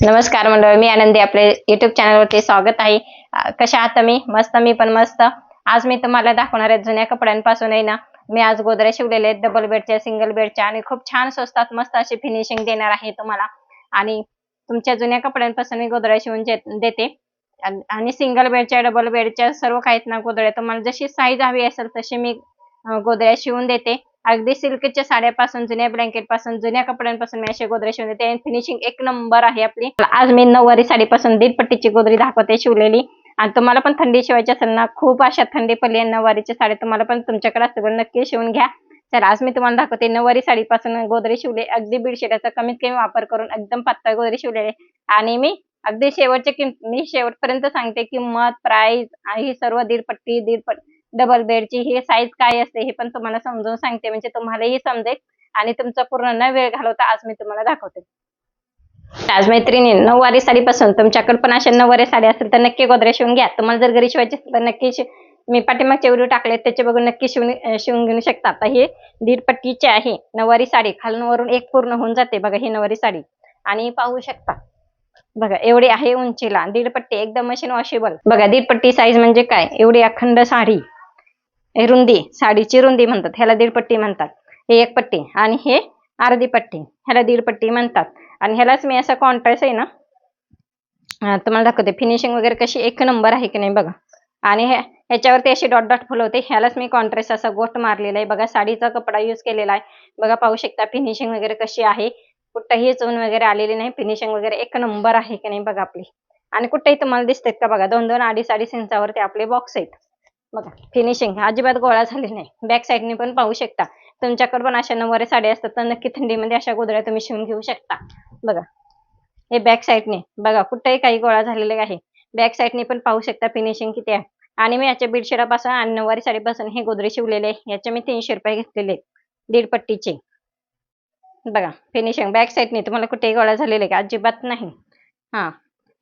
नमस्कार मंडळ मी आनंदी आपले युट्यूब चॅनलवरती स्वागत आहे. कशा आहात मी मस्त मी पण मस्त. आज मी तुम्हाला दाखवणार आहे जुन्या कपड्यांपासून आहे ना. मी आज गोदऱ्या शिवलेले आहेत डबल बेडच्या सिंगल बेडच्या आणि खूप छान स्वस्तात मस्त अशी फिनिशिंग देणार आहे तुम्हाला. आणि तुमच्या जुन्या कपड्यांपासून मी गोदऱ्या शिवून देते. आणि सिंगल बेडच्या डबल बेडच्या सर्व काही ना गोदऱ्या तुम्हाला जशी साईज हवी असेल तशी मी गोदऱ्या शिवून देते. अगदी सिल्कच्या साड्यापासून जुन्या ब्लँकेटपासून जुन्या कपड्यांपासून मी असे गोदरे शिवले ते फिनिशिंग एक नंबर आहे आपली. आज मी नऊवारी साडीपासून दीड पट्टीची गोदरी दाखवते शिवलेली. आणि तुम्हाला पण थंडी शिवायची असेल ना खूप अशा थंडी पडली आहे नऊवारीची साडी. तुम्हाला पण तुमच्याकडे असते नक्की शिवून घ्या. तर आज मी तुम्हाला दाखवते नऊवारी साडीपासून गोदरे शिवले. अगदी बेडशिटाचा कमीत कमी वापर करून एकदम पातळ गोदरे शिवलेले आणि मी अगदी शेवटच्या किंमत मी शेवटपर्यंत सांगते किंमत प्राइस आणि ही सर्व दीड पट्टी दीड डबल बेडची हे साईज काय असते हे पण तुम्हाला समजावून सांगते. म्हणजे तुम्हालाही समजेल आणि तुमचा पूर्ण न वेळ घालवता आज मी तुम्हाला दाखवते. आज मैत्रिणी नऊवारी साडीपासून तुमच्याकडे पण अशा नऊवारी साडी असेल तर नक्की गोदरे शिवून घ्या. तुम्हाला जर घरी शिवायची असेल तर नक्की मी पाठीमागचे व्हिडिओ टाकले त्याचे बघून नक्की शिवून शिवून घेऊ शकता. आता हे दीड पट्टीची आहे. नऊवारी साडी खालून वरून एक पूर्ण होऊन जाते बघा ही नऊवारी साडी. आणि पाहू शकता. बघा एवढी आहे उंचीला. दीड पट्टी एकदम मशीन वॉशेबल बघा दीड पट्टी साईज म्हणजे काय? एवढी अखंड साडी. रुंदी साडीची रुंदी म्हणतात ह्याला दीड पट्टी म्हणतात. हे एक पट्टी आणि हे अर्धी पट्टी ह्याला दीड पट्टी म्हणतात. आणि ह्यालाच मी असा कॉन्ट्रास्ट आहे ना तुम्हाला दाखवते. फिनिशिंग वगैरे कशी एक नंबर आहे की नाही बघा. आणि हे ह्याच्यावरती अशी डॉट डॉट फुलं होते. ह्यालाच मी कॉन्ट्रास्ट असा गोट मारलेला आहे. बघा साडीचा कपडा यूज केलेला आहे. बघा पाहू शकता फिनिशिंग वगैरे कशी आहे. कुठंही चून वगैरे आलेली नाही. फिनिशिंग वगैरे एक नंबर आहे की नाही बघा आपली. आणि कुठेही तुम्हाला दिसतात का बघा दोन दोन अडीच अडीच इंचावरती आपले बॉक्स आहेत. बघा फिनिशिंग अजिबात गोळा झाली नाही. बॅक साईडने पण पाहू शकता. तुमच्याकडे पण अशा नऊवारी साड्या असतात तर नक्की थंडीमध्ये अशा गोदड्या तुम्ही शिवून घेऊ शकता. बघा हे बॅक साईडने बघा कुठेही काही गोळा झालेले आहे. बॅक साईडने पण पाहू शकता फिनिशिंग किती आहे. आणि मी याच्या बेडशिटापासून आणि नऊवारी साडीपासून हे गोदरे शिवलेले आहे. याचे मी तीनशे रुपये घेतलेले आहेत. दीड पट्टीचे. बघा फिनिशिंग बॅक साईडने तुम्हाला कुठेही गोळा झालेले का? अजिबात नाही. हा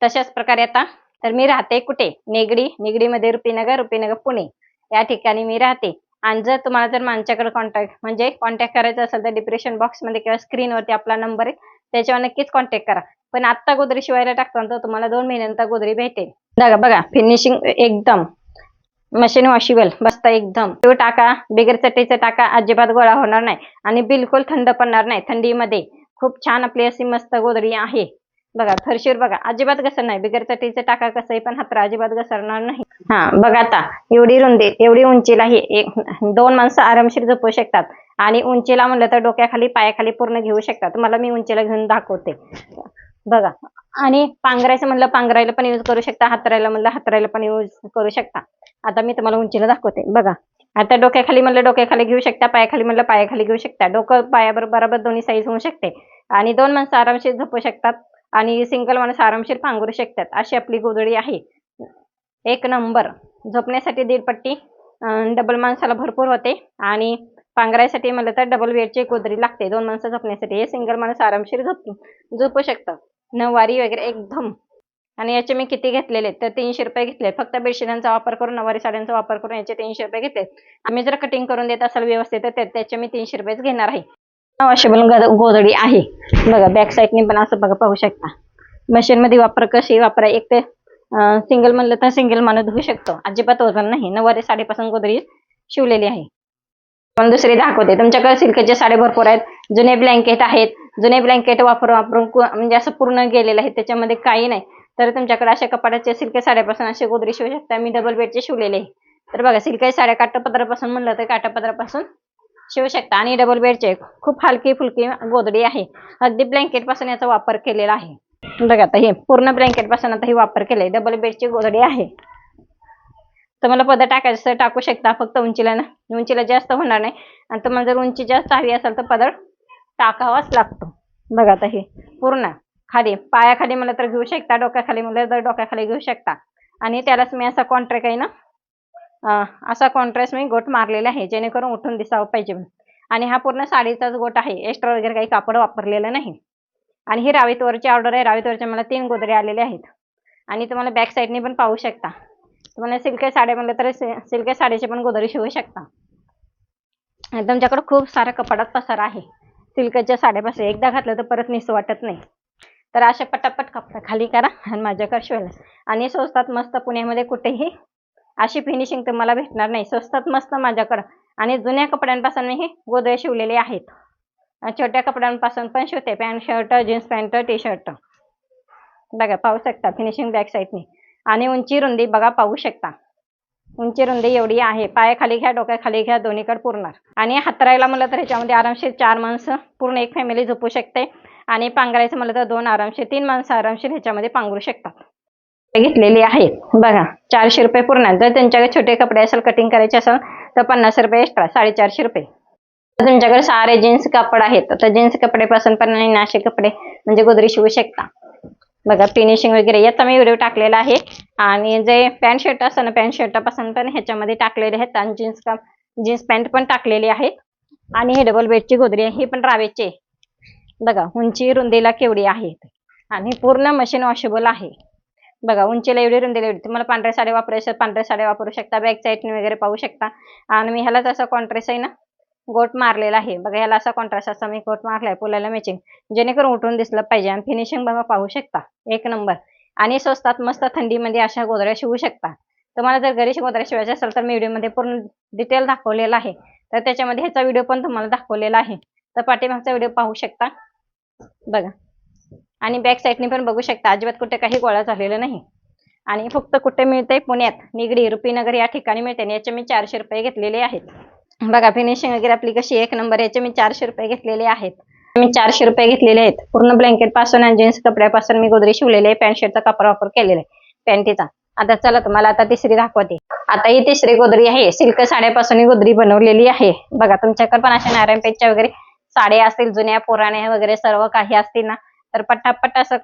तशाच प्रकारे आता तर मी राहते कुठे? निगडी निगडीमध्ये रुपीनगर रुपीनगर पुणे. या ठिकाणी मी राहते. आणि जर तुम्हाला जर माझ्याकडे कॉन्टॅक्ट म्हणजे कॉन्टॅक्ट करायचा असेल तर डिप्रेशन बॉक्समध्ये किंवा स्क्रीनवरती आपला नंबर आहे त्याच्यावर नक्कीच कॉन्टॅक्ट करा. पण आत्ता गोदरी शिवायला टाकताना तर तुम्हाला दोन महिन्यानंतर गोदरी भेटेल. बघा बघा फिनिशिंग एकदम. मशीन वॉशिबल बसता एकदम. तो टाका बिगर चटईचा टाका अजिबात गोळा होणार नाही. आणि बिलकुल थंड पडणार नाही थंडीमध्ये. खूप छान आपली अशी मस्त गोदरी आहे. बघा फरशीवर बघा अजिबात घसर नाही. बिगर चटीचं टाका कसंही पण हातरा अजिबात घसरणार नाही. हा बघा आता एवढी रुंदी एवढी उंचीला ही एक दोन माणसं आरामशीर झोपू शकतात. आणि उंचीला म्हणलं तर डोक्याखाली पायाखाली पूर्ण घेऊ शकतात. तुम्हाला मी उंचीला घेऊन दाखवते. बघा आणि पांघरायचं म्हणलं पांघरायला पण यूज करू शकता हातरायला म्हणलं हातरायला पण यूज करू शकता. आता मी तुम्हाला उंचीला दाखवते. बघा आता डोक्याखाली म्हणलं डोक्याखाली घेऊ शकता पायाखाली म्हणलं पायाखाली घेऊ शकता. डोकं पायाबरोबर बरोबर दोन्ही साईज होऊ शकते. आणि दोन माणसं आरामशीर झोपू शकतात. आणि सिंगल माणूस आरामशीर पांघरू शकतात अशी आपली गोधडी आहे. एक नंबर. झोपण्यासाठी दीड पट्टी डबल माणसाला भरपूर होते आणि पांघरायसाठी म्हणलं तर डबल वेअरची गोदरी लागते. दोन माणसं झोपण्यासाठी हे सिंगल माणूस आरामशीर झोप झोपू शकतं नऊवारी वगैरे एकदम. आणि याचे मी किती घेतलेले तर तीनशे रुपये घेतले. फक्त बेडशिटांचा वापर करून नऊवारी साड्यांचा वापर करून याचे तीनशे रुपये घेतले आम्ही जर कटिंग करून देत असाल व्यवस्थित तर त्याचे मी तीनशे रुपयेच घेणार आहे. वॉशेबल गोधडी आहे. बघा बॅक साईडने पण असं बघा पाहू शकता. मशीन मध्ये वापर कशी वापरा एक ते सिंगल म्हणलं तर सिंगल माणूस धुवू शकतो. अजिबात वजन नाही. नऊवारी साडीपासून गोदरी शिवलेली आहे. पण दुसरी दाखवते. तुमच्याकडे सिल्कच्या साड्या भरपूर आहेत. जुने ब्लँकेट आहेत. जुने ब्लँकेट वापरून वापरून म्हणजे असं पूर्ण गेलेलं आहे. त्याच्यामध्ये काही नाही. तर तुमच्याकडे अशा कपाडाच्या सिल्क साड्यापासून असे गोदरी शिवू शकता. मी डबल बेडचे शिवलेले आहे. तर बघा सिल्क साड्या काठापदरापासून म्हणलं तर काठापदरापासून शिवू शकता आणि डबल बेडचे खूप हलकी फुलकी गोदडी आहे. अगदी ब्लँकेटपासून याचा वापर केलेला आहे. बघा आता हे पूर्ण ब्लँकेटपासून आता हे वापर केले. डबल बेडची गोदडी आहे. तुम्हाला पदर टाकायचं टाकू शकता. फक्त उंचीला ना उंचीला जास्त होणार नाही. आणि तुम्हाला जर उंची जास्त हवी असेल तर पदर टाकावाच लागतो. बघा आता हे पूर्ण खाली पायाखाली मला तर घेऊ शकता डोक्याखाली मला तर डोक्याखाली घेऊ शकता. आणि त्यालाच मी असा कॉन्ट्रॅक्ट आहे ना असा कॉन्ट्रास्ट मी गोट मारलेला आहे जेणेकरून उठून दिसावं पाहिजे आणि हा पूर्ण साडीचाच गोट आहे एक्स्ट्रा वगैरे काही कापड वापरलेलं नाही. आणि ही रावीतवरची ऑर्डर आहे रावीतवरच्या मला तीन गोदरे आलेले आहेत. आणि तुम्हाला बॅक साईडने पण पाहू शकता. तुम्हाला सिल्क साड्या म्हणलं तर सिल्क साडीचे पण गोदरी शिवू शकता. तुमच्याकडं तुमच्याकडे खूप सारा कपाडात पसार आहे. सिल्कच्या साड्यापासून एकदा घातलं तर परत निस वाटत नाही. तर अशा पटापट कपडा खाली करा आणि माझ्याकडे शिवायला. आणि स्वस्तात मस्त पुण्यामध्ये कुठेही अशी फिनिशिंग तुम्हाला भेटणार नाही. स्वस्तात मस्त माझ्याकडं. आणि जुन्या कपड्यांपासून मी हे गोदळे शिवलेले आहेत. छोट्या कपड्यांपासून पण शिवते. Pant shirt jeans pant T shirt बघा पाहू शकता फिनिशिंग बॅक साईडने आणि उंची रुंदी बघा पाहू शकता. उंची रुंदी एवढी आहे. पायाखाली घ्या डोक्याखाली घ्या दोन्हीकडे पुरणार. आणि हातरायला म्हणलं तर ह्याच्यामध्ये आरामशीर चार माणसं पूर्ण एक फॅमिली झोपू शकते. आणि पांघरायचं म्हणलं तर दोन आरामशीर तीन माणसं आरामशीर ह्याच्यामध्ये पांघरू शकतात. घेतलेली आहेत बघा चारशे रुपये पूर्ण जर त्यांच्याकडे छोटे कपडे असेल कटिंग करायचे असेल तर पन्नास रुपये एक्स्ट्रा साडेचारशे रुपये. तुमच्याकडे सारे जीन्स कापड आहेत तर जीन्स कपडेपासून पण आणि नाशे कपडे म्हणजे गोदरी शिवू शकता. बघा फिनिशिंग वगैरे याचा मी व्हिडिओ टाकलेला आहे. आणि जे पॅन्ट शर्ट असतं ना पॅन्ट शर्टापासून पण ह्याच्यामध्ये टाकलेले आहेत. आणि जीन्स का जीन्स पॅन्ट पण टाकलेली आहेत. आणि हे डबल बेडची गोदरी आहे ही पण रावेची. आहे. बघा उंची रुंदीला केवढी आहे. आणि पूर्ण मशीन वॉशेबल आहे. बघा उंचीला एवढी रुंदीला एवढी. तुम्हाला पांढऱ्या साड्या वापरायच्या पांढऱ्या साड्या वापरू शकता बॅक साईडने वगैरे पाहू शकता. आणि मी ह्यालाच असा कॉन्ट्रेस आहे ना गोट मारलेला आहे. बघा ह्याला असा कॉन्ट्रास्ट असा मी गोट मारलाय पुलाला मॅचिंग जेणेकरून उठून दिसलं पाहिजे आणि फिनिशिंग बघा पाहू शकता. एक नंबर आणि स्वस्तात मस्त थंडीमध्ये अशा गोदऱ्या शिवू शकता. तुम्हाला जर घरी गोदऱ्या शिवायच्या असेल तर मी व्हिडिओमध्ये पूर्ण डिटेल दाखवलेला आहे. तर त्याच्यामध्ये ह्याचा व्हिडिओ पण तुम्हाला दाखवलेला आहे. तर पाठीमागचा व्हिडिओ पाहू शकता. बघा. आणि बॅक साईडने पण बघू शकता अजिबात कुठे काही गोळा झालेला नाही. आणि फक्त कुठे मिळते पुण्यात निगडी रुपीनगर या ठिकाणी मिळते आणि याचे मी चारशे रुपये घेतलेले आहेत. बघा फिनिशिंग वगैरे आपली कशी एक नंबर याचे मी चारशे रुपये घेतलेले आहेत. मी चारशे रुपये घेतलेले आहेत. पूर्ण ब्लँकेटपासून आणि जीन्स कपड्यापासून मी गोदरी शिवलेले आहे पॅन्ट शर्टचा कपडा वापर केलेला आहे पॅन्टीचा आता चला तुम्हाला आता तिसरी दाखवते. आता ही तिसरी गोदरी आहे सिल्क साड्यापासून ही गोदरी बनवलेली आहे. बघा तुमच्याकडे पण अशा नारायण पेठच्या वगैरे साड्या असतील जुन्या पुराण्या वगैरे सर्व काही असतील ना तर पटापट असं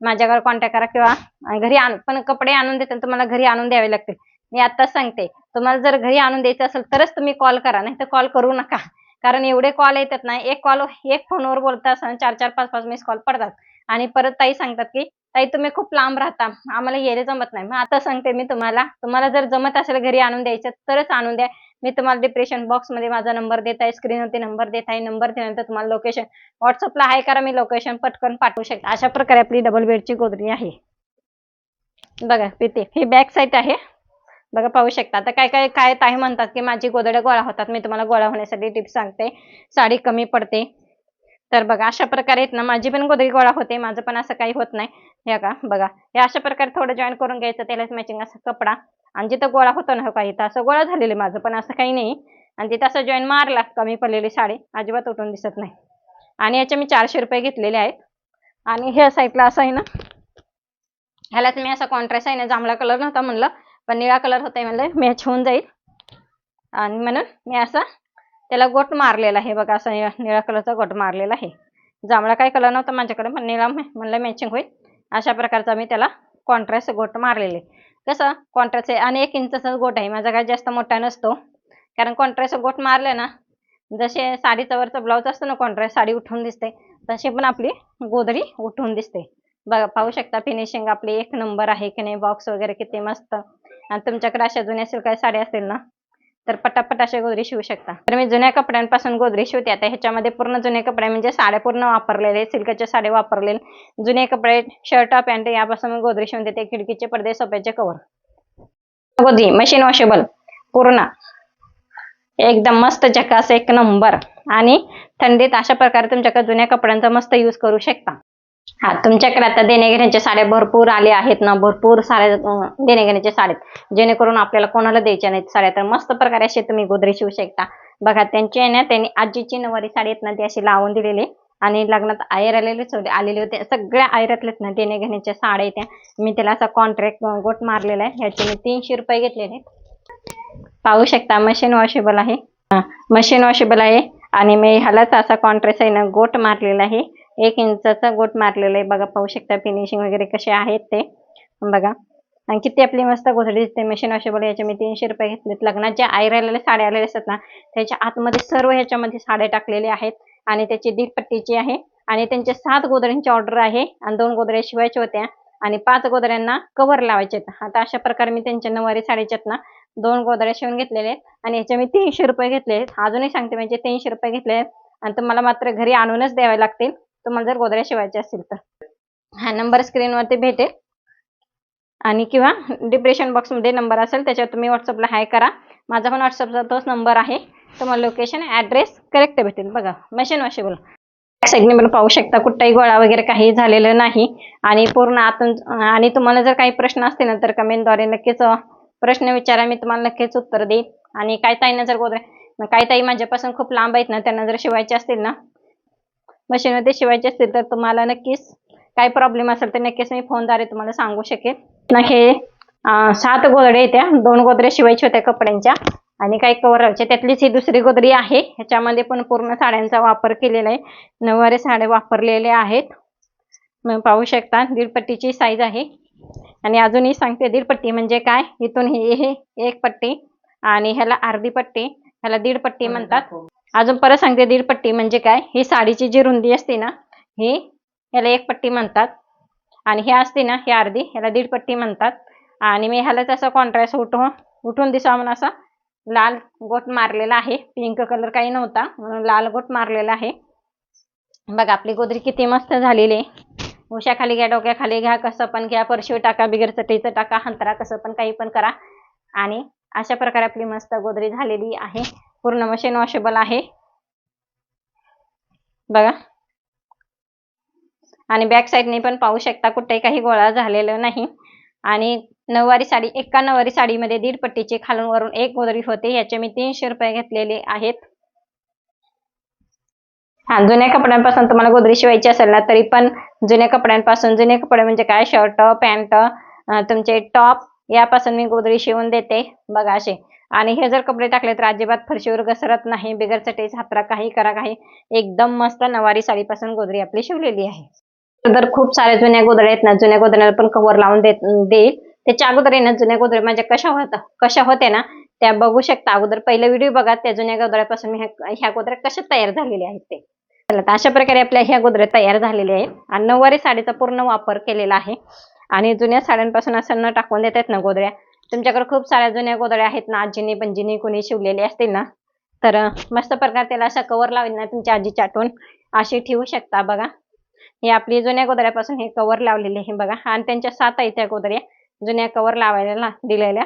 माझ्याकडे कॉन्टॅक्ट करा किंवा घरी आण पण कपडे आणून देतील तुम्हाला घरी आणून द्यावे लागतील. मी आत्ताच सांगते तुम्हाला जर घरी आणून द्यायचं असेल तरच तुम्ही कॉल करा नाही तर कॉल करू नका. कारण एवढे कॉल येतात ना एक कॉल एक फोनवर बोलता असताना चार चार पाच पाच मिस कॉल पडतात. आणि परत ताई सांगतात की ताई तुम्ही खूप लांब राहता आम्हाला येणे जमत नाही. मग आता सांगते मी तुम्हाला तुम्हाला जर जमत असेल घरी आणून द्यायचं तरच आणून द्या. मी तुम्हाला डिप्रेशन बॉक्समध्ये माझा नंबर देत आहे स्क्रीनवरती नंबर देत आहे नंबर दिल्यानंतर तुम्हाला लोकेशन व्हॉट्सअपला आहे करा मी लोकेशन पटकन पाठवू शकते. अशा प्रकारे आपली डबल बेडची गोदरी आहे. बघा पिते. ही बॅक साईड आहे. बघा पाहू शकता. आता काय काय काय ताई म्हणतात की माझी गोदड्या गोळा होतात. मी तुम्हाला गोळा होण्यासाठी टिप्स सांगते. साडी कमी पडते. तर बघा अशा प्रकारे आहेत ना माझी पण गोदरी गोळा होते. माझं पण असं काही होत नाही. हे का बघा. हे अशा प्रकारे थोडं जॉईन करून घ्यायचं. त्यालाच मॅचिंग असा कपडा. आणि जिथं गोळा होतो ना हो काही तसं असं गोळा झालेलं आहे माझं पण असं काही नाही. आणि तिथं असं जॉईन मारला कमी पडलेली साडी अजिबात उठून दिसत नाही. आणि याचे मी चारशे रुपये घेतलेले आहेत. आणि ह्या साईडला असं आहे ना ह्यालाच मी असा कॉन्ट्रास्ट आहे ना जांभळा कलर नव्हता म्हणलं पण निळा कलर होता म्हणलं मॅच होऊन जाईल. आणि म्हणून मी असा त्याला गोट मारलेला आहे बघा असा निळा निळा कलरचा गोट मारलेला आहे. जांभळा काही कलर नव्हता माझ्याकडे पण निळा म्हणलं मॅचिंग होईल. अशा प्रकारचा मी त्याला कॉन्ट्रास्ट गोट मारलेले कसं? कॉन्ट्रास्ट आहे. आणि एक इंचाचा गोट आहे. माझा काय जास्त मोठा नसतो. कारण कॉन्ट्रास्ट गोट मारले ना जसे साडीचा वरचा ब्लाऊज असतो ना कॉन्ट्रास्ट साडी उठून दिसते. तशी पण आपली गोधडी उठून दिसते. बघा पाहू शकता फिनिशिंग आपली एक नंबर आहे की नाही बॉक्स वगैरे किती मस्त. आणि तुमच्याकडे अशा जुन्या सिल्काच्या साड्या असतील ना तर पटापट असे गोदरी शिवू शकता. तर मी जुन्या कपड्यांपासून गोदरी शिवते. आता ह्याच्यामध्ये पूर्ण जुने कपडे म्हणजे साड्या पूर्ण वापरलेले सिल्कच्या साड्या वापरलेले. जुने कपडे शर्ट पॅन्ट यापासून मी गोदरी शिवून देते. खिडकीचे पडदे सोप्याचे कवर. गोदरी मशीन वॉशेबल पूर्ण. एकदम मस्त चकास एक नंबर आणि थंडीत अशा प्रकारे तुमच्याकडे जुन्या कपड्यांचा मस्त यूज करू शकता. हा तुमच्याकडे आता देण्याघेण्याच्या साड्या भरपूर आल्या आहेत ना भरपूर साड्या देण्याघेण्याच्या साड्यात जेणेकरून आपल्याला कोणाला द्यायच्या नाहीत साड्या तर मस्त प्रकारे असे तुम्ही गोदरेज शिवू शकता. बघा त्यांची आहे ना त्यांनी आजीची नवारी साडी आहेत ना ती अशी लावून दिलेली. आणि लग्नात आयर आलेलेच होते आलेले होते. सगळ्या आयरातलेच ना देण्या घेण्याच्या साड्या येत्या मी त्याला असा कॉन्ट्रॅक्ट गोट मारलेला आहे. ह्याचे मी तीनशे रुपये घेतलेले. पाहू शकता मशीन वॉशेबल आहे. मशीन वॉशेबल आहे. आणि मी ह्यालाच असा कॉन्ट्रेस आहे ना गोट मारलेला आहे. एक इंचाचा गोट मारलेला आहे. बघा पाहू शकता फिनिशिंग वगैरे कसे आहेत ते. बघा आणि किती आपली मस्त गोधडी दिसते. मशीन वॉशेबल याचे मी तीनशे रुपये घेतलेत. लग्नाच्या आलेल्या साड्या आलेल्या असतात ना त्याच्या आतमध्ये सर्व ह्याच्यामध्ये साड्या टाकलेल्या आहेत. आणि त्याची दीड पट्टीची आहे. आणि त्यांच्या सात गोदऱ्यांची ऑर्डर आहे. आणि दोन गोदऱ्या शिवायच्या होत्या. आणि पाच गोदऱ्यांना कव्हर लावायचे आहेत. आता अशा प्रकारे मी त्यांच्या नऊवारी साडीच्यात ना दोन गोदऱ्या शिवून घेतलेले आहेत. आणि याचे मी तीनशे रुपये घेतले आहेत. अजूनही सांगते म्हणजे तीनशे रुपये घेतले आहेत. आणि तुम्हाला मात्र घरी आणूनच द्यावे लागतील. तुम्हाला जर गोदऱ्या शिवायच्या असतील तर. हा नंबर स्क्रीनवरती भेटेल. आणि किंवा डिप्रेशन बॉक्समध्ये नंबर असेल त्याच्यावर तुम्ही व्हॉट्सअपला हाय करा. माझा पण व्हॉट्सअपचा तोच नंबर आहे. तुम्हाला लोकेशन ॲड्रेस करेक्ट भेटेल. बघा मशीन वॉशेबल सेगमेंट पाहू शकता कुठलाही गोळा वगैरे काही झालेलं नाही. आणि पूर्ण आतून आणि तुम्हाला जर काही प्रश्न असतील ना तर कमेंटद्वारे नक्कीच प्रश्न विचारा. मी तुम्हाला नक्कीच उत्तर देईन. आणि काय ताईंना जर गोदरे काही ताई माझ्यापासून खूप लांब आहेत ना त्यांना जर शिवायचे असतील ना मशीनमध्ये शिवायचे असतील तर तुम्हाला नक्कीच काही प्रॉब्लेम असेल तर नक्कीच मी फोनद्वारे तुम्हाला सांगू शकेन. ना हे सात गोदडे आहेत त्या. दोन गोदरे शिवायचे होत्या कपड्यांच्या आणि काही कवर राहायचे त्यातलीच ही दुसरी गोदरी आहे. ह्याच्यामध्ये पण पूर्ण साड्यांचा वापर केलेला आहे. नऊवारी साड्या वापरलेल्या आहेत. पाहू शकता दीडपट्टीची साईज आहे. आणि अजूनही सांगते दीडपट्टी म्हणजे काय? इथून ही हे एक पट्टी आणि ह्याला अर्धी पट्टी ह्याला दीड पट्टी म्हणतात. अजून परत सांगते दीड पट्टी म्हणजे काय? ही साडीची जी रुंदी असते ना ही ह्याला एक पट्टी म्हणतात. आणि हे असते ना ही अर्धी ह्याला दीड पट्टी म्हणतात. आणि मी ह्याला तसा कॉन्ट्रास्ट उठून उठून दिसावा म्हणून असा लाल गोट मारलेला आहे. पिंक कलर काही नव्हता म्हणून लाल गोट मारलेला आहे. बघा आपली गोदरी किती मस्त झालेली आहे. उशाखाली घ्या डोक्याखाली घ्या कसं पण घ्या परशिव टाका बिगर चटईचं टाका हंतरा कसं पण काही पण करा. आणि अशा प्रकारे आपली मस्त गोदरी झालेली आहे. पूर्ण मशीन वॉशेबल आहे. बघा. आणि बॅक साईडने पण पाहू शकता कुठेही काही गोळा झालेलं नाही. आणि नऊवारी साडी एका नऊवारी साडीमध्ये दीड पट्टीची खालून वरून एक गोदरी होते याचे मी तीनशे रुपये घेतलेले आहेत. हा जुन्या कपड्यांपासून तुम्हाला गोदरी शिवायची असेल ना तरी पण जुन्या कपड्यांपासून जुने कपडे म्हणजे काय? शर्ट पॅन्ट तुमचे टॉप यापासून मी गोदरी शिवून देते. बघा असे. आणि हे जर कपडे टाकले तर अजिबात फरशीवर घसरत नाही. बिगर चटईच हातरा काही करा काही. एकदम मस्त नवारी साडीपासून गोदरी आपली शिवलेली आहे. तर खूप साऱ्या जुन्या गोदड्या आहेत ना जुन्या गोदड्याला पण कव्हर लावून देत देईल. त्याच्या अगोदर आहे ना जुन्या गोदड्या म्हणजे कशा होत्या कशा होत्या ना त्या बघू शकता. अगोदर पहिला व्हिडिओ बघा त्या जुन्या गोदड्यापासून ह्या ह्या गोदऱ्या कशा तयार झालेल्या आहेत ते. चला तर अशा प्रकारे आपल्या ह्या गोदऱ्या तयार झालेल्या आहेत. आणि नऊवारी साडीचा पूर्ण वापर केलेला आहे. आणि जुन्या साड्यांपासून असं न टाकून देतात ना गोदऱ्या तुमच्याकडे खूप साऱ्या जुन्या गोदड्या आहेत ना आजीने पंजीने कोणी शिवलेले असतील ना तर मस्त प्रकारे त्याला असा कवर लावेल ना तुमच्या आजीची आठवण अशी ठेवू शकता बघा. हे आपली जुन्या गोदऱ्यापासून हे कवर लावलेले आहे बघा. आणि त्यांच्या सात आहेत त्या गोदऱ्या जुन्या कवर लावायला ना दिलेल्या.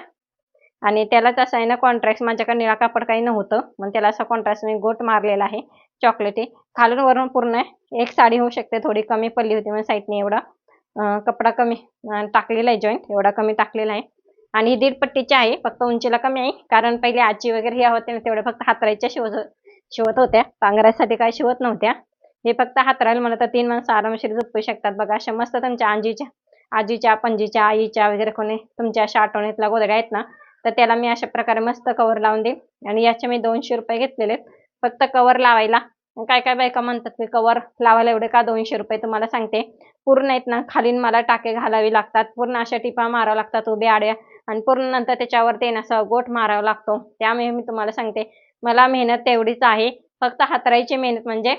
आणि त्याला तसं आहे ना कॉन्ट्रॅक्ट माझ्याकडे निळा कापड काही नव्हतं मग त्याला असा कॉन्ट्रॅक्ट मी गोट मारलेला आहे. चॉकलेटी खालून वरून पूर्ण एक साडी होऊ शकते थोडी कमी पडली होती मग साईडने एवढा कपडा कमी टाकलेला आहे जॉईंट एवढा कमी टाकलेला आहे. आणि दीड पट्टीची आहे फक्त उंचीला कमी आहे. कारण पहिले आजी वगैरे ह्या होत्या ना तेवढ्या फक्त हातरायच्या शिवत हो-, शिवत होत्या. पांघरायसाठी काय शिवत नव्हत्या. हे फक्त हातरायला मला तर तीन माणसं आरामशीर झोपू शकतात. बघा अशा मस्त तुमच्या आजीच्या आजीच्या पणजीच्या आईच्या वगैरे कोणी तुमच्या अशा आठवणीतला गोदड्या आहेत ना तर त्याला मी अशा प्रकारे मस्त कवर लावून देईन. आणि याचे मी दोनशे रुपये घेतलेले आहेत. फक्त कवर लावायला. काय काय बायका म्हणतात की कवर लावायला एवढे का दोनशे रुपये तुम्हाला सांगते. पूर्ण आहेत ना खालीन मला टाके घालावे लागतात. पूर्ण अशा टिपा माराव्या लागतात उभे आड्या. आणि पूर्ण नंतर त्याच्यावरती आहे गोठ असं मारावा लागतो. त्यामुळे मी तुम्हाला सांगते मला मेहनत तेवढीच आहे. फक्त हातरायची मेहनत म्हणजे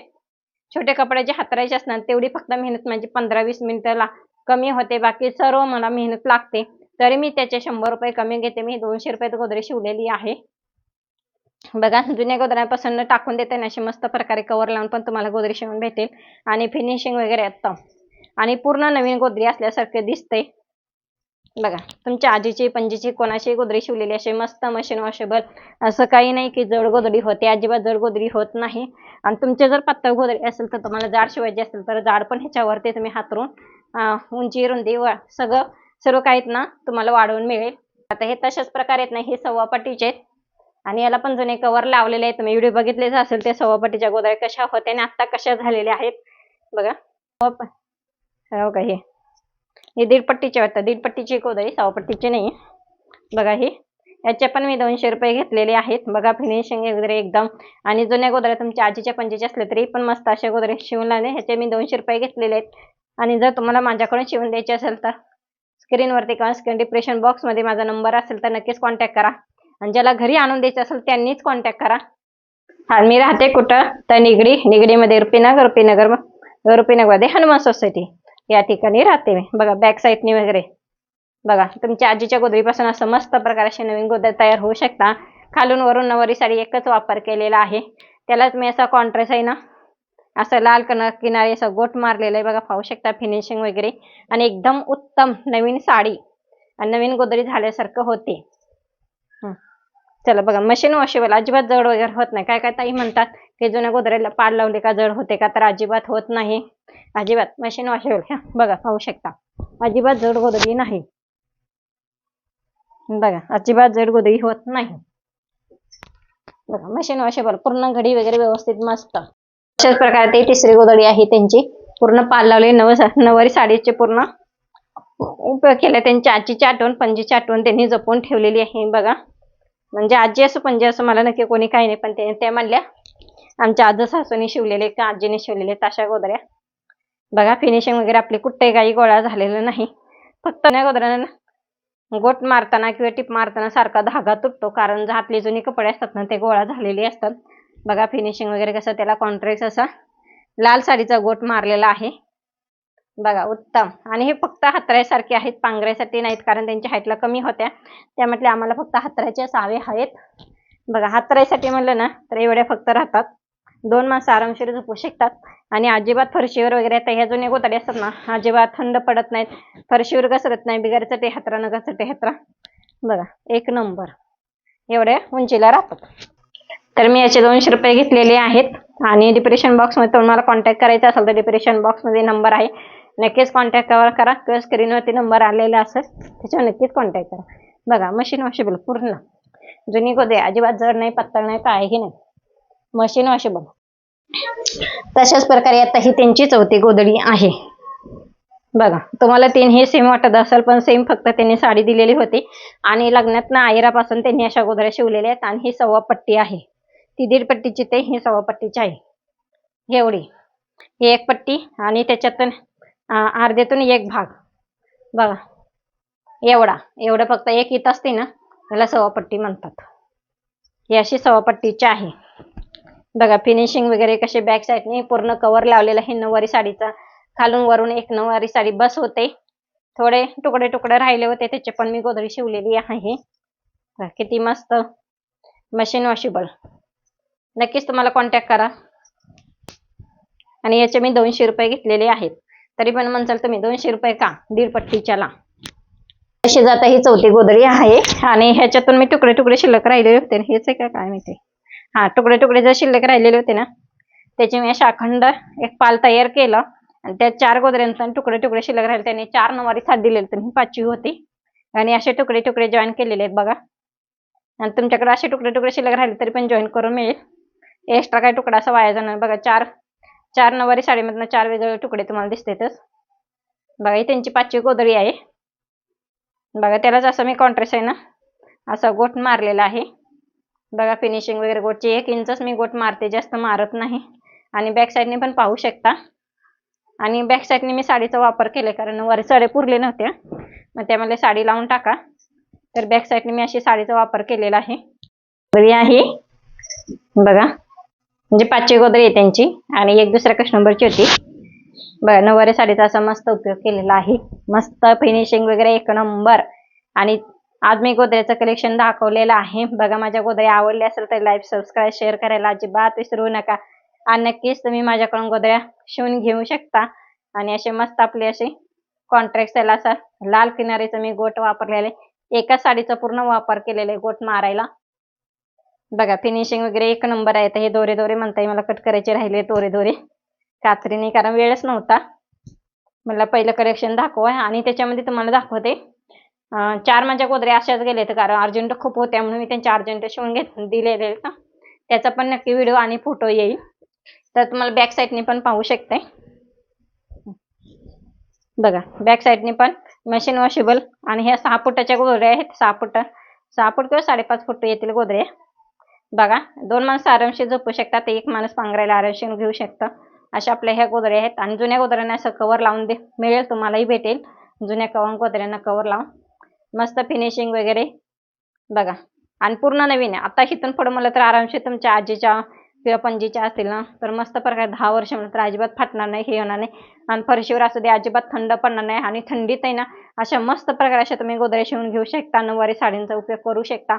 छोटे कपडे जे हातरायचे असणार तेवढी फक्त मेहनत म्हणजे पंधरा वीस मिनिटं ला कमी होते. बाकी सर्व मला मेहनत लागते. तरी मी त्याचे शंभर रुपये कमी घेते. मी दोनशे रुपयात गोदरी शिवलेली आहे. बघा जुन्या गोदऱ्यापासून टाकून देते ना अशी मस्त प्रकारे कवर लावून पण तुम्हाला गोदरी शिवून भेटेल. आणि फिनिशिंग वगैरे येतं आणि पूर्ण नवीन गोदरी असल्यासारखे दिसते बघा तुमच्या आजीची पंजीची कोणाशी गोदरी शिवलेली अशी मस्त मशीन वॉशेबल. असं काही नाही की जड गोदडी होते अजिबात जड गोदरी होत नाही. आणि तुमचे जर पातळ गोदरी असेल तर तुम्हाला जाड शिवायची असेल तर जाड पण ह्याच्यावरती तुम्ही हातरून उंची रुंदी व सगळं सर्व काहीत ना तुम्हाला वाढवून मिळेल. आता हे तशाच प्रकारे आहेत ना हे सव्वा पट्टीचे आहेत. आणि याला पण जुने कवर लावलेले आहेत. तुम्ही व्हिडिओ बघितलेच असेल ते सव्वा पट्टीच्या गोदऱ्या कशा होत्या आणि आता कशा झालेल्या आहेत. बघा. हो प- हो हे दीडपट्टीचे दीड वाटतं दीड पट्टीची गोदरी सव्वा नाही. बघा हे. याचे पण मी दोनशे रुपये घेतलेले आहेत. बघा फिनिशिंग वगैरे एकदम. आणि जुन्या गोदऱ्या तुमच्या आजीच्या पंजीच्या असल्या तरी पण मस्त अशा गोदरे शिवून आले ह्याचे मी दोनशे रुपये घेतलेले आहेत. आणि जर तुम्हाला माझ्याकडून शिवून द्यायचे असेल तर स्क्रीनवरती किंवा स्क्रीन डिप्रेशन बॉक्समध्ये माझा नंबर असेल तर नक्कीच कॉन्टॅक्ट करा. आणि ज्याला घरी आणून द्यायचं असेल त्यांनीच कॉन्टॅक्ट करा. हा मी राहते कुठं? तर निगडी. निगडीमध्ये रुपीनगर रुपीनगर रुपीनगरमध्ये हनुमान सोसायटी या ठिकाणी राहते मी. बघा बॅक साईडने वगैरे. बघा तुमच्या आजीच्या गोदरीपासून असं मस्त प्रकारचे नवीन गोदर तयार होऊ शकता. खालून वरून नवरी साडी एकच वापर केलेला आहे. त्यालाच मी असा कॉन्ट्रास्ट आहे ना असं लाल कलर किनारी असं गोट मारलेलं आहे. बघा पाहू शकता फिनिशिंग वगैरे. आणि एकदम उत्तम नवीन साडी आणि नवीन गोदरी झाल्यासारखं होते. चला बघा मशीन वॉशेबल अजिबात जड वगैरे होत नाही. काय काय ताई म्हणतात की जुन्या गोदरेला पाड लावले का जड होते का तर अजिबात होत नाही. अजिबात मशीन वॉशेबल ह्या बघा पाहू शकता. अजिबात जड गोदरी नाही. बघा अजिबात जड गोदरी होत नाही. बघा मशीन वॉशेबल पूर्ण घडी वगैरे व्यवस्थित मस्त. अशाच प्रकारे ती तिसरी गोदडी आहे त्यांची. पूर्ण पाल लावले नव नववारी साडीचे पूर्ण उपयोग केला त्यांच्या आजीची आठवण पणजीची आठवण त्यांनी जपून ठेवलेली आहे बघा. म्हणजे आजी असं पणजी असं मला नक्की कोणी काही नाही पण ते त्या म्हणल्या आमच्या आजं सासूने शिवलेले का आजीने शिवलेले तशा गोदऱ्या. बघा फिनिशिंग वगैरे आपली कुठे काही गोळा झालेलं नाही. फक्त त्या गोदऱ्यानं गोट मारताना किंवा टिप मारताना सारखा धागा तुटतो कारण जे हातले जुने कपडे असतात ना ते गोळा झालेले असतात. बघा फिनिशिंग वगैरे कसं त्याला कॉन्ट्रॅक्ट असा लाल साडीचा गोट मारलेला आहे. बघा उत्तम. आणि हे फक्त हातऱ्यासारखे आहेत पांघऱ्यासाठी नाहीत कारण त्यांच्या हाईटला कमी होत्या. त्या म्हटले आम्हाला फक्त हातऱ्याचे सावे आहेत बघा हातऱ्यासाठी म्हणलं ना तर एवढ्या फक्त राहतात. दोन माणसं आरामशीर झोपू शकतात. आणि अजिबात फरशीवर वगैरे आता ह्या जुन्या गोताडे असतात ना अजिबात थंड पडत नाहीत. फरशीवर घसरत नाही बिगारचं ते हातरा न घसरते हातरा. बघा एक नंबर. एवढ्या उंचीला राहतात. तर मी याचे दोनशे रुपये घेतलेले आहेत. आणि डिप्रेशन बॉक्समध्ये तुम्हाला कॉन्टॅक्ट करायचा असेल तर डिप्रेशन बॉक्समध्ये नंबर आहे. नक्कीच कॉन्टॅक्ट करा किंवा स्क्रीनवरती नंबर आलेला असेल त्याच्यावर नक्कीच कॉन्टॅक्ट करा. बघा मशीन वॉशेबल पूर्ण. जुनी गोदे अजिबात जड नाही पातळ नाही काहीही नाही. मशीन वॉशेबल तशाच प्रकारे आता ही त्यांची चौथी गोदडी आहे. बघा तुम्हाला तीन हे सेम वाटत असेल पण सेम फक्त त्यांनी साडी दिलेली होती. आणि लग्नात ना आयरापासून त्यांनी अशा गोदऱ्या शिवलेल्या आहेत आणि ही सव्वा पट्टी आहे. ती दीड पट्टीची ते ही सव्वा पट्टीची आहे. एवढी. ही एक पट्टी आणि त्याच्यातून अर्ध्यातून एक भाग. बघा. एवढा. एवढं फक्त एक इथं असते ना त्याला सवापट्टी म्हणतात. ही अशी सवापट्टीची आहे. बघा फिनिशिंग वगैरे कसे बॅक साईडने पूर्ण कवर लावलेलं आहे नऊवारी साडीचा. खालून वरून एक नऊवारी साडी बस होते. थोडे तुकडे तुकडे राहिले होते त्याचे पण मी गोदरी शिवलेली आहे. किती मस्त. मशीन वॉशेबल नक्कीच तुम्हाला कॉन्टॅक्ट करा. आणि याचे मी दोनशे रुपये घेतलेले आहेत. तरी पण म्हणचाल तुम्ही दोनशे रुपये का? दीड पट्टीच्याला अशी जाता ही चौथी गोदरी आहे. आणि ह्याच्यातून मी तुकडे तुकडे शिल्लक राहिलेले होते. ना, हेच आहे का? काय माहिती. हा तुकडे तुकडे जर शिल्लक राहिलेले होते ना त्याचे मी शाखंड अखंड एक पाल तयार केलं. आणि त्या चार गोदऱ्यांचा तुकडे तुकडे शिल्लक राहिले त्याने चार नवारी साथ दिलेली तर ही पाचवी होती. आणि असे तुकडे तुकडे जॉईन केलेले आहेत बघा. आणि तुमच्याकडे असे तुकडे तुकडे शिल्लक राहिले तरी पण जॉईन करून मिळेल. एक्स्ट्रा काय तुकडा असा वाया जाणार बघा चार चार नवारी साडीमधनं चार वेगवेगळे तुकडे तुम्हाला दिसतातच बघा ही त्यांची पाचवी गोदरी आहे. बघा त्यालाच असं मी कॉन्ट्रेस आहे ना असा गोट मारलेला आहे. बघा फिनिशिंग वगैरे गोटची एक इंचच मी गोट मारते जास्त मारत नाही. आणि बॅक साईडने पण पाहू शकता. आणि बॅक साईडने मी साडीचा वापर केला कारण वर सडे पुरले नव्हत्या. मग त्यामध्ये साडी लावून टाका. तर बॅक साईडने मी अशी साडीचा वापर केलेला आहे. आहे. बघा म्हणजे पाचशे गोदरी आहे त्यांची आणि एक दुसऱ्या कस्टमरची होती. बघा नऊवारी साडीचा असा मस्त उपयोग केलेला आहे. मस्त फिनिशिंग वगैरे एक नंबर आणि आज मी गोदऱ्याचं कलेक्शन दाखवलेलं आहे. बघा माझ्या गोदऱ्या आवडल्या असेल तर लाईव्ह सबस्क्राईब शेअर करायला अजिबात विसरू नका. आणि नक्कीच तुम्ही माझ्याकडून गोदऱ्या शिवून घेऊ शकता. आणि असे मस्त आपले असे कॉन्ट्रॅक्ट त्याला असा लाल किनारीचं मी गोट वापरलेले. एका साडीचा पूर्ण वापर केलेला आहे गोट मारायला. बघा फिनिशिंग वगैरे एक नंबर आहे तर हे दोरे दोरे म्हणताय मला कट करायचे राहिले दोरे दोरे. कात्रीने कारण वेळच नव्हता. मला पहिलं कलेक्शन दाखवा आणि त्याच्यामध्ये तुम्हाला दाखवते. चार माझ्या गोदऱ्या अशाच गेले तर कारण अर्जंट खूप होत्या म्हणून मी त्यांच्या अर्जंट शिवून घेत दिलेले आहेत ना. त्याचा पण नक्की व्हिडिओ आणि फोटो येईल. तर तुम्हाला बॅक साईडने पण पाहू शकते बघा बॅक साईडने पण मशीन वॉशेबल आणि ह्या सहा फुटाच्या गोदऱ्या आहेत. सहा फुट सहा फूट किंवा साडेपाच फूट येतील गोदऱ्या. बघा दोन माणसं आरामशीर झोपू शकतात एक माणूस पांघरायला आरामशीर घेऊ शकतं. अशा आपल्या ह्या गोदऱ्या आहेत. आणि जुन्या गोदऱ्यांना असं कवर लावून दे. मिळेल तुम्हालाही भेटेल. जुन्या कवर गोदऱ्यांना कवर लावून. मस्त फिनिशिंग वगैरे. बघा. आणि पूर्ण नवीन आहे. आता इथून पुढं म्हणलं तर आरामशीर तुमच्या आजीच्या किंवा पणजीच्या असतील ना तर मस्त प्रकारे दहा वर्ष म्हणलं तर अजिबात फाटणार नाही हे होणार नाही. आणि फरशीवर असू दे अजिबात थंड पडणार नाही. आणि थंडीत आहे ना अशा मस्त प्रकारे अशा तुम्ही गोदऱ्या शिवून घेऊ शकता. नऊवारी साडींचा उपयोग करू शकता.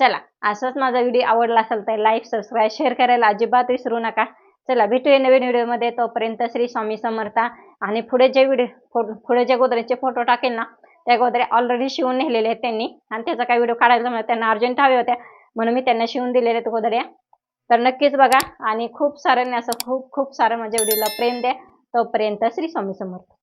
चला असंच माझा व्हिडिओ आवडला असेल तर लाईक सबस्क्राईब शेअर करायला अजिबात विसरू नका. चला भेटूया नवीन व्हिडिओमध्ये तोपर्यंत श्री स्वामी समर्था. आणि पुढे जे व्हिडिओ पुढे जे गोदरेजचे फोटो टाकेल ना त्या गोदरे ऑलरेडी शिवून नेलेले आहेत त्यांनी. आणि त्याचा काही व्हिडिओ काढायला म्हणजे त्यांना अर्जंट हवे होत्या. म्हणून मी त्यांना शिवून दिलेले आहेत गोदऱ्या तर नक्कीच बघा. आणि खूप साऱ्यांनी असं खूप खूप सारं माझ्या व्हिडिओला प्रेम द्या. तोपर्यंत श्री स्वामी समर्थ.